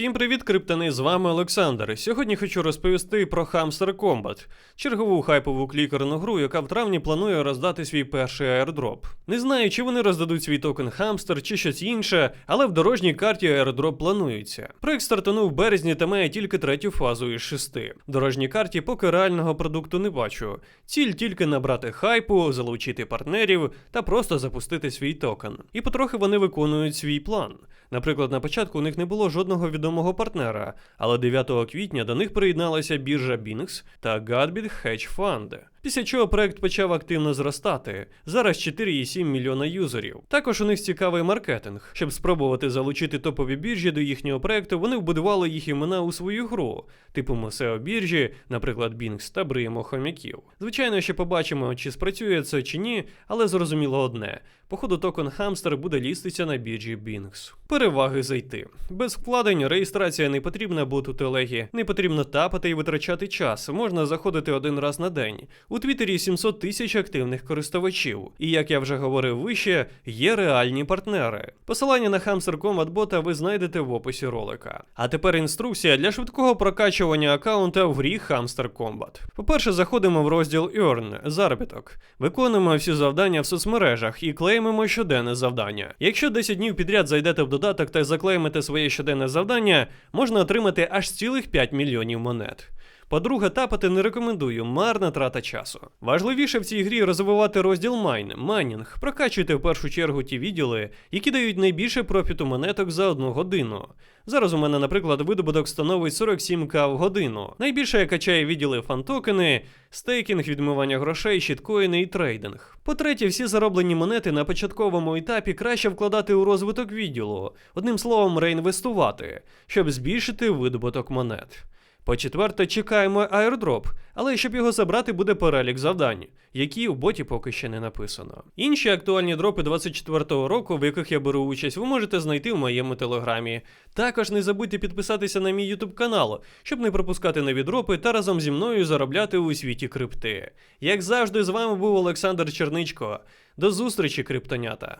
Всім привіт, криптани! З вами Олександр. Сьогодні хочу розповісти про Hamster Combat, чергову хайпову клікерну гру, яка в травні планує роздати свій перший аірдроп. Не знаю, чи вони роздадуть свій токен Hamster чи щось інше, але в дорожній карті аірдроп планується. Проект стартанув в березні та має тільки третю фазу із шести. В дорожній карті поки реального продукту не бачу. Ціль тільки набрати хайпу, залучити партнерів та просто запустити свій токен. І потрохи вони виконують свій план. Наприклад, на початку у них не було жодного відомого партнера, але 9 квітня до них приєдналася біржа Binance та Gadbit Hedge Fund. Після чого проект почав активно зростати. Зараз 4,7 мільйона юзерів. Також у них цікавий маркетинг. Щоб спробувати залучити топові біржі до їхнього проекту, вони вбудували їх імена у свою гру, типу SEO біржі, наприклад, Binance та бриємо хомяків. Звичайно, ще побачимо, чи спрацює це чи ні, але зрозуміло одне: походу токен Hamster буде ліститися на біржі Binance. Переваги зайти. Без вкладень реєстрація не потрібна бути у телегі, не потрібно тапати і витрачати час. Можна заходити один раз на день. У Твіттері 700 тисяч активних користувачів. І як я вже говорив вище, є реальні партнери. Посилання на Hamster Combat бота ви знайдете в описі ролика. А тепер інструкція для швидкого прокачування аккаунта в грі Hamster Combat. По-перше, заходимо в розділ Earn заробіток. Виконуємо всі завдання в соцмережах і клеймимо щоденне завдання. Якщо 10 днів підряд зайдете в додаток та заклеймите своє щоденне завдання, можна отримати аж цілих 5 мільйонів монет. По-друге, тапати не рекомендую, марна трата часу. Важливіше в цій грі розвивати розділ майн, майнінг. Прокачуйте в першу чергу ті відділи, які дають найбільше профіту монеток за одну годину. Зараз у мене, наприклад, видобуток становить 47к в годину. Найбільше я качаю відділи фантокени, стейкінг, відмивання грошей, щиткоїни і трейдинг. По-третє, всі зароблені монети на початковому етапі краще вкладати у розвиток відділу, одним словом, реінвестувати, щоб збільшити видобуток монет. По-четверте, чекаємо аірдроп, але щоб його забрати, буде перелік завдань, які у боті поки ще не написано. Інші актуальні дропи 24-го року, в яких я беру участь, ви можете знайти в моєму телеграмі. Також не забудьте підписатися на мій YouTube канал, щоб не пропускати нові дропи та разом зі мною заробляти у світі крипти. Як завжди, з вами був Олександр Черничко. До зустрічі, криптонята!